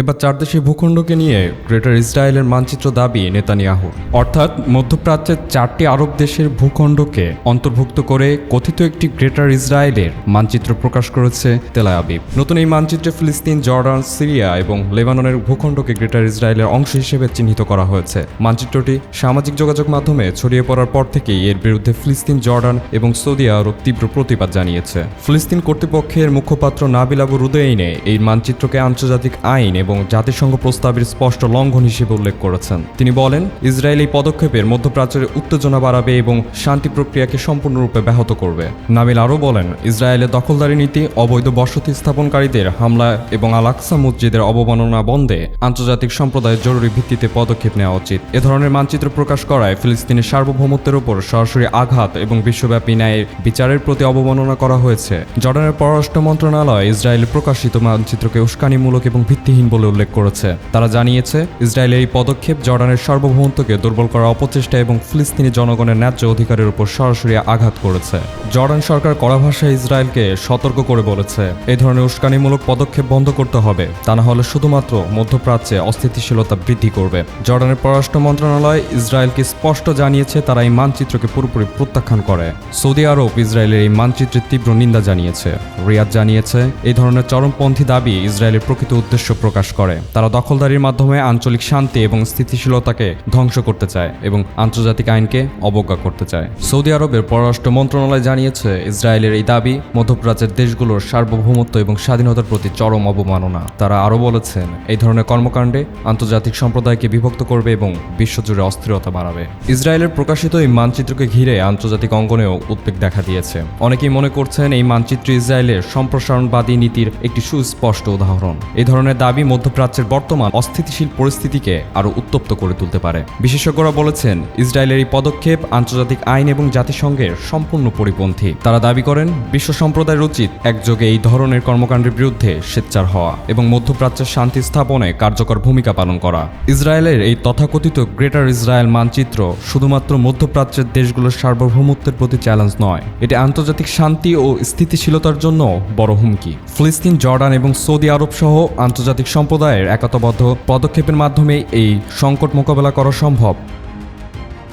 এবার চার দেশের ভূখণ্ডকে নিয়ে গ্রেটার ইসরায়েলের মানচিত্র দাবি নেতানিয়াহু। অর্থাৎ মধ্যপ্রাচ্যের চারটি আরব দেশের ভূখণ্ডকে অন্তর্ভুক্ত করে কথিত একটি গ্রেটার ইসরায়েলের মানচিত্র প্রকাশ করেছে তেলা আবিব। নতুন এই মানচিত্রে ফিলিস্তিন, জর্ডান, সিরিয়া এবং লেবাননের ভূখণ্ডকে গ্রেটার ইসরায়েলের অংশ হিসেবে চিহ্নিত করা হয়েছে। মানচিত্রটি সামাজিক যোগাযোগ মাধ্যমে ছড়িয়ে পড়ার পর থেকেই এর বিরুদ্ধে ফিলিস্তিন, জর্ডান এবং সৌদি আরব তীব্র প্রতিবাদ জানিয়েছে। ফিলিস্তিন কর্তৃপক্ষের মুখপাত্র নাবিল আবু রুদেইনে এই মানচিত্রকে আন্তর্জাতিক আইন এবং জাতিসংঘ প্রস্তাবের স্পষ্ট লঙ্ঘন হিসেবে উল্লেখ করেছেন। তিনি বলেন, ইসরায়েল এই পদক্ষেপের মধ্যপ্রাচ্যের উত্তেজনা বাড়াবে এবং শান্তি প্রক্রিয়াকে সম্পূর্ণরূপে ব্যাহত করবে। নাবিল আরও বলেন ইসরায়েলের দখলদারি নীতি, অবৈধ বসতি স্থাপনকারীদের হামলা এবং আলাক্সা মসজিদের অবমাননা বন্ধে আন্তর্জাতিক সম্প্রদায়ের জরুরি ভিত্তিতে পদক্ষেপ নেওয়া উচিত। এ ধরনের মানচিত্র প্রকাশ করায় ফিলিস্তিনের সার্বভৌমত্বের উপর সরাসরি আঘাত এবং বিশ্বব্যাপী ন্যায়ের বিচারের প্রতি অবমাননা করা হয়েছে। জর্ডানের পররাষ্ট্র মন্ত্রণালয় ইসরায়েলের প্রকাশিত মানচিত্রকে উস্কানিমূলক এবং ভিত্তিহীন বলে উল্লেখ করেছে। তারা জানিয়েছে ইসরায়েলের এই পদক্ষেপ জর্ডানের সার্বভৌমত্বকে দুর্বল করার অপচেষ্টা এবং ফিলিস্তিনি জনগণের ন্যায্য অধিকারের উপর সরাসরি আঘাত করেছে। জর্ডান সরকার কড়া ভাষায় ইসরায়েলকে সতর্ক করে বলেছে এই ধরনের উস্কানিমূলক পদক্ষেপ বন্ধ করতে হবে, তা না হলে শুধুমাত্র মধ্যপ্রাচ্যে অস্থিতিশীলতা বৃদ্ধি করবে। জর্ডানের পররাষ্ট্র মন্ত্রণালয় ইসরায়েলকে স্পষ্ট জানিয়েছে, তারা এই মানচিত্রকে পুরোপুরি প্রত্যাখ্যান করে। সৌদি আরব ইসরায়েলের এই মানচিত্রের তীব্র নিন্দা জানিয়েছে। রিয়াদ জানিয়েছে এই ধরনের চরমপন্থী দাবি ইসরায়েলের প্রকৃত উদ্দেশ্য প্রকাশ করে। তারা দখলদারির মাধ্যমে আঞ্চলিক শান্তি এবং স্থিতিশীলতাকে ধ্বংস করতে চায় এবং আন্তর্জাতিক আইনকে অবজ্ঞা করতে চায়। সৌদি আরবের পররাষ্ট্র মন্ত্রণালয় জানিয়েছে, ইসরায়েলের এই দাবি মধ্যপ্রাচ্যের দেশগুলোর সার্বভৌমত্ব এবং স্বাধীনতার প্রতি চরম অবমাননা। তারা আরও বলেছেন, এই ধরনের কর্মকাণ্ডে আন্তর্জাতিক সম্প্রদায়কে বিভক্ত করবে এবং বিশ্বজুড়ে অস্থিরতা বাড়াবে। ইসরায়েলের প্রকাশিত এই মানচিত্রকে ঘিরে আন্তর্জাতিক অঙ্গনেও উদ্বেগ দেখা দিয়েছে। অনেকেই মনে করছেন, এই মানচিত্র ইসরায়েলের সম্প্রসারণবাদী নীতির একটি সুস্পষ্ট উদাহরণ। এই ধরনের দাবি মধ্যপ্রাচ্যের বর্তমান অস্থিতিশীল পরিস্থিতিকে আরও উত্তপ্ত করে তুলতে পারে। বিশেষজ্ঞরা বলেছেন, ইসরায়েলের এই পদক্ষেপ আন্তর্জাতিক আইন এবং জাতিসংঘের সম্পূর্ণ পরিপন্থী। তারা দাবি করেন, বিশ্ব সম্প্রদায়ের উচিত একযোগে এই ধরনের কর্মকাণ্ডের বিরুদ্ধে সোচ্চার হওয়া এবং মধ্যপ্রাচ্যের শান্তি স্থাপনে কার্যকর ভূমিকা পালন করা। ইসরায়েলের এই তথাকথিত গ্রেটার ইসরায়েল মানচিত্র শুধুমাত্র মধ্যপ্রাচ্যের দেশগুলোর সার্বভৌমত্বের প্রতি চ্যালেঞ্জ নয়, এটি আন্তর্জাতিক শান্তি ও স্থিতিশীলতার জন্য বড় হুমকি। ফিলিস্তিন, জর্ডান এবং সৌদি আরব সহ আন্তর্জাতিক সম্প্রদায়ের একতাবদ্ধ পদক্ষেপের মাধ্যমে এই সংকট মোকাবেলা করা সম্ভব।